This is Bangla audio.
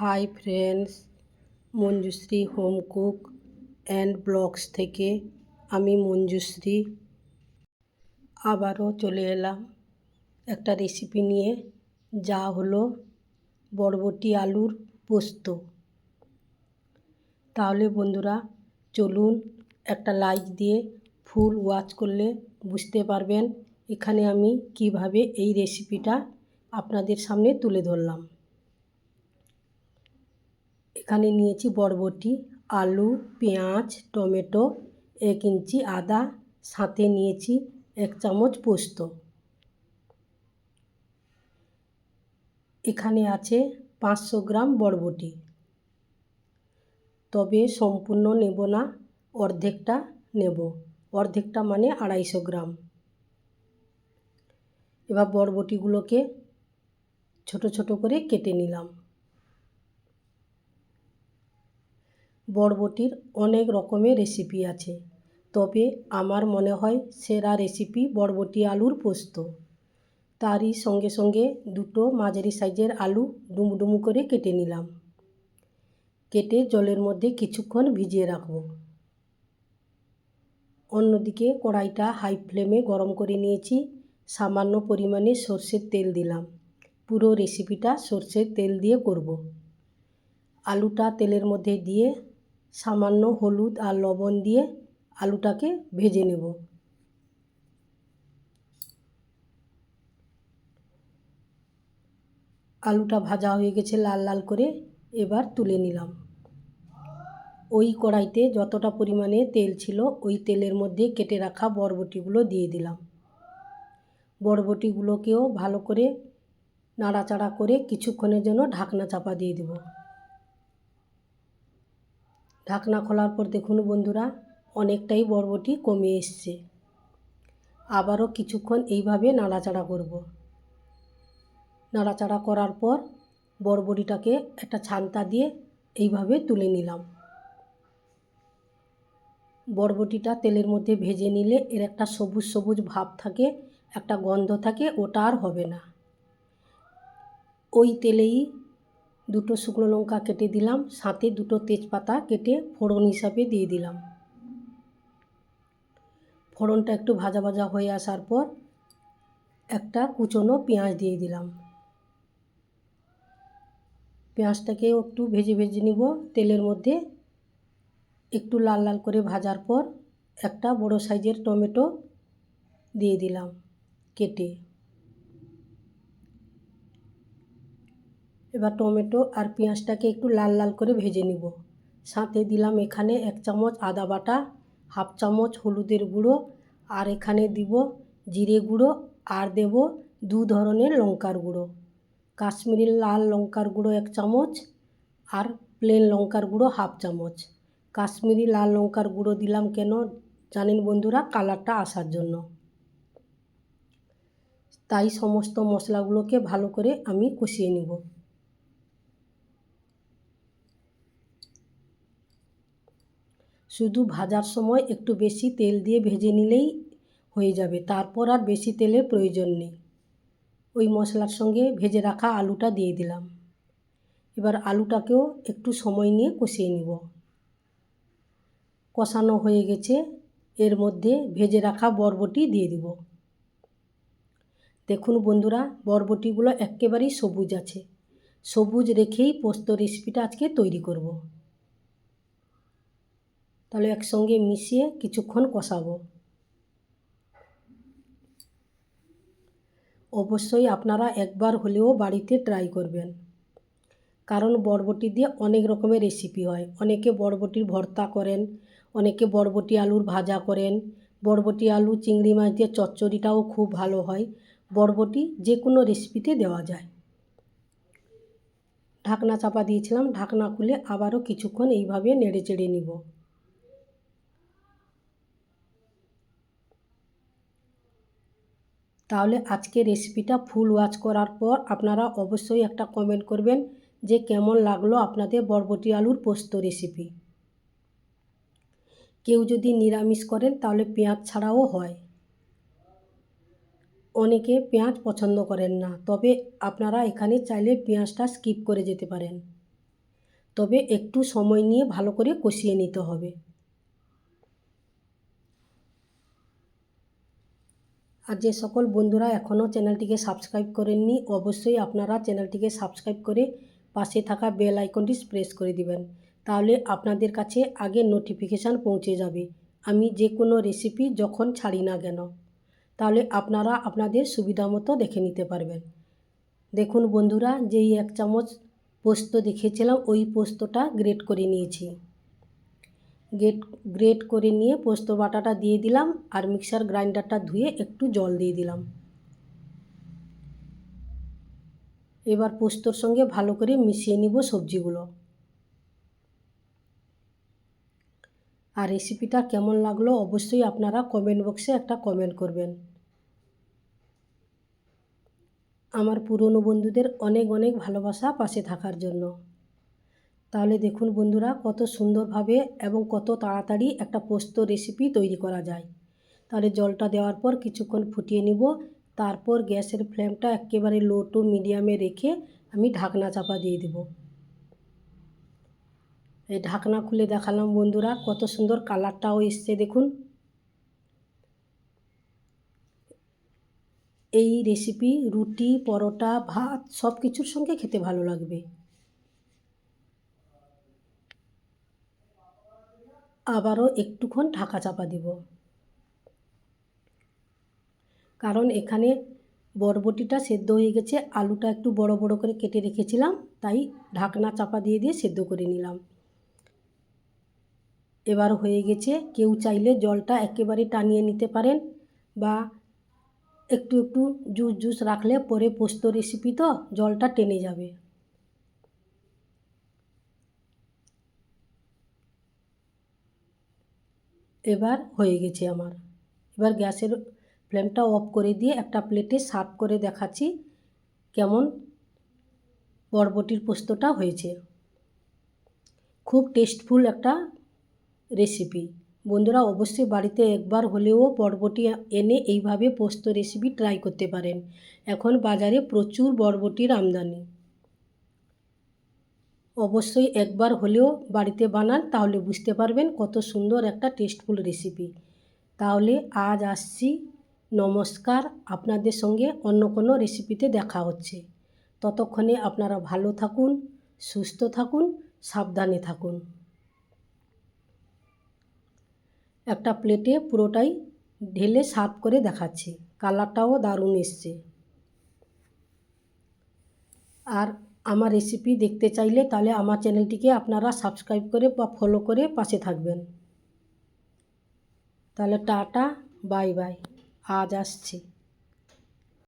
Hi friends, Manjushree home cook and blogs থেকে আমি মঞ্জুশ্রী। আবারও চলে এলাম একটা রেসিপি নিয়ে, যা হলো বরবটি আলুর পোস্ত। তাহলে বন্ধুরা, চলুন একটা লাইক দিয়ে ফুল ওয়াচ করলে বুঝতে পারবেন এখানে আমি কীভাবে এই রেসিপিটা আপনাদের সামনে তুলে ধরলাম। এখানে নিয়েছি বরবটি, আলু, পেঁয়াজ, টমেটো, এক ইঞ্চি আদা, সাথে নিয়েছি এক চামচ পোস্ত। এখানে আছে পাঁচশো গ্রাম বরবটি। তবে সম্পূর্ণ নেব না, অর্ধেকটা নেব। অর্ধেকটা মানে আড়াইশো গ্রাম। এবার বরবটিগুলোকে ছোট ছোট করে কেটে নিলাম। বরবটির অনেক রকমের রেসিপি আছে। তবে আমার মনে হয় সেরা রেসিপি বরবটি আলুর পোস্ত। তারই সঙ্গে সঙ্গে দুটো মাঝারি সাইজের আলু ডুমডুমু করে কেটে নিলাম। কেটে জলের মধ্যে কিছুক্ষণ ভিজিয়ে রাখব। অন্যদিকে কড়াইটা হাই ফ্লেমে গরম করে নিয়েছি। সামান্য পরিমাণে সর্ষের তেল দিলাম। পুরো রেসিপিটা সর্ষের তেল দিয়ে করব। আলুটা তেলের মধ্যে দিয়ে সামান্য হলুদ আর লবণ দিয়ে আলুটাকে ভেজে নেব। আলুটা ভাজা হয়ে গেছে লাল লাল করে এবার তুলে নিলাম। ওই কড়াইতে যতটা পরিমাণে তেল ছিল ওই তেলের মধ্যে কেটে রাখা বরবটিগুলো দিয়ে দিলাম। বরবটিগুলোকেও ভালো করে নাড়াচাড়া করে কিছুক্ষণের জন্য ঢাকনা চাপা দিয়ে দেব। ঢাকনা খোলার পর দেখুন বন্ধুরা, অনেকটাই বরবটি কমে এসছে। আবারও কিছুক্ষণ এইভাবে নাড়াচাড়া করব। নাড়াচাড়া করার পর বরবটিটাকে একটা ছান্তা দিয়ে এইভাবে তুলে নিলাম। বরবটিটা তেলের মধ্যে ভেজে নিলে এর একটা সবুজ সবুজ ভাব থাকে, একটা গন্ধ থাকে, ওটা আর হবে না। ওই তেলেই দুটো শুকনো লঙ্কা কেটে দিলাম, সাথে দুটো তেজপাতা কেটে ফোড়ন হিসাবে দিয়ে দিলাম। ফোড়নটা একটু ভাজা ভাজা হয়ে আসার পর একটা কুচনো পেঁয়াজ দিয়ে দিলাম। পেঁয়াজটাকে একটু ভেজে ভেজে নিব, তেলের মধ্যে একটু লাল লাল করে ভাজার পর একটা বড় সাইজের টমেটো দিয়ে দিলাম কেটে। এবার টমেটো আর পেঁয়াজটাকে একটু লাল লাল করে ভেজে নিব। সাথে দিলাম এখানে এক চামচ আদা বাটা, হাফ চামচ হলুদের গুঁড়ো আর এখানে দিব জিরে গুঁড়ো আর দেব দু ধরনের লঙ্কার গুঁড়ো। কাশ্মীরি লাল লঙ্কার গুঁড়ো এক চামচ আর প্লেন লঙ্কার গুঁড়ো হাফ চামচ। কাশ্মীরি লাল লঙ্কার গুঁড়ো দিলাম কেন জানেন বন্ধুরা, কালারটা আসার জন্য। তাই সমস্ত মশলাগুলোকে ভালো করে আমি কষিয়ে নিব। শুধু ভাজার সময় একটু বেশি তেল দিয়ে ভেজে নিলেই হয়ে যাবে, তারপর আর বেশি তেলের প্রয়োজন নেই। ওই মশলার সঙ্গে ভেজে রাখা আলুটা দিয়ে দিলাম। এবার আলুটাকেও একটু সময় নিয়ে কষিয়ে নিব। কষানো হয়ে গেছে, এর মধ্যে ভেজে রাখা বরবটি দিয়ে দিব। দেখুন বন্ধুরা, বরবটিগুলো একেবারেই সবুজ আছে। সবুজ রেখেই পোস্ত রেসিপিটা আজকে তৈরি করব। তাহলে একসঙ্গে মিশিয়ে কিছুক্ষণ কষাবো। অবশ্যই আপনারা একবার হলেও বাড়িতে ট্রাই করবেন। কারণ বরবটি দিয়ে অনেক রকমের রেসিপি হয়। অনেকে বরবটির ভর্তা করেন, অনেকে বরবটি আলুর ভাজা করেন, বরবটি আলু চিংড়ি মাছ দিয়ে চচ্চড়িটাও খুব ভালো হয়। বরবটি যে কোনো রেসিপিতে দেওয়া যায়। ঢাকনা চাপা দিয়েছিলাম, ঢাকনা খুলে আবারও কিছুক্ষণ এইভাবে নেড়ে চেড়ে নিব। তাহলে আজকে রেসিপিটা ফুল ওয়াচ করার পর আপনারা অবশ্যই একটা কমেন্ট করবেন যে কেমন লাগল আপনাদের বরবটি আলুর পোস্ত রেসিপি কেউ যদি নিরামিষ করেন তাহলে পেঁয়াজ ছাড়াও হয়। অনেকে পেঁয়াজ পছন্দ করেন না, তবে আপনারা এখানে চাইলে পেঁয়াজটা স্কিপ করে যেতে পারেন। তবে একটু সময় নিয়ে ভালো করে কষিয়ে নিতে হবে। আর যে সকল বন্ধুরা এখনও চ্যানেলটিকে সাবস্ক্রাইব করেননি, অবশ্যই আপনারা চ্যানেলটিকে সাবস্ক্রাইব করে পাশে থাকা বেল আইকনটি প্রেস করে দিবেন। তাহলে আপনাদের কাছে আগে নোটিফিকেশান পৌঁছে যাবে, আমি যে কোনো রেসিপি যখন ছাড়ি না কেন। তাহলে আপনারা আপনাদের সুবিধা মতো দেখে নিতে পারবেন। দেখুন বন্ধুরা, যেই এক চামচ পোস্ত দেখেছিলাম, ওই পোস্তটা গ্রেট করে নিয়েছি। গ্রেট গ্রেট করে নিয়ে পোস্ত বাটাটা দিয়ে দিলাম আর মিক্সার গ্রাইন্ডারটা ধুয়ে একটু জল দিয়ে দিলাম। এবার পোস্তর সঙ্গে ভালো করে মিশিয়ে নিব সবজিগুলো। আর রেসিপিটা কেমন লাগল অবশ্যই আপনারা কমেন্ট বক্সে একটা কমেন্ট করবেন। আমার পুরনো বন্ধুদের অনেক অনেক ভালোবাসা পাশে থাকার জন্য। তাহলে দেখুন বন্ধুরা, কত সুন্দরভাবে এবং কত তাড়াতাড়ি একটা পোস্ত রেসিপি তৈরি করা যায়। তাহলে জলটা দেওয়ার পর কিছুক্ষণ ফুটিয়ে নিব। তারপর গ্যাসের ফ্লেমটা একেবারে লো টু মিডিয়ামে রেখে আমি ঢাকনা চাপা দিয়ে দেব। এই ঢাকনা খুলে দেখালাম বন্ধুরা, কত সুন্দর কালারটাও এসছে দেখুন। এই রেসিপি রুটি, পরোটা, ভাত সব কিছুর সঙ্গে খেতে ভালো লাগবে। আবারও একটুক্ষণ ঢাকা চাপা দিব। কারণ এখানে বরবটিটা সেদ্ধ হয়ে গেছে, আলুটা একটু বড় বড় করে কেটে রেখেছিলাম, তাই ঢাকনা চাপা দিয়ে দিয়ে সেদ্ধ করে নিলাম। এবার হয়ে গেছে, কেউ চাইলে জলটা একেবারে টানিয়ে নিতে পারেন বা একটু একটু জুস জুস রাখলে পরে পোস্ত রেসিপি তো জলটা টেনে যাবে। এবার হয়ে গেছে আমার। এবার গ্যাসের ফ্লেমটা অফ করে দিয়ে একটা প্লেটে সার্ভ করে দেখাচ্ছি কেমন বরবটির পোস্তটা হয়েছে। খুব টেস্টফুল একটা রেসিপি। বন্ধুরা, অবশ্যই বাড়িতে একবার হলেও বরবটি এনে এইভাবে পোস্ত রেসিপি ট্রাই করতে পারেন। এখন বাজারে প্রচুর বরবটির আমদানি। অবশ্যই একবার হলেও বাড়িতে বানান, তাহলে বুঝতে পারবেন কত সুন্দর একটা টেস্টফুল রেসিপি তাহলে আজ আসছি। নমস্কার। আপনাদের সঙ্গে অন্য কোনো রেসিপিতে দেখা হচ্ছে। ততক্ষণে আপনারা ভালো থাকুন, সুস্থ থাকুন, সাবধানে থাকুন। একটা প্লেটে পুরোটাই ঢেলে সার্ভ করে দেখাচ্ছি। কালারটাও দারুণ এসছে। আর আমার রেসিপি দেখতে চাইলে তাহলে আমার চ্যানেলটিকে আপনারা সাবস্ক্রাইব করে বা ফলো করে পাশে থাকবেন। তাহলে টাটা বাই বাই আজ আসছি।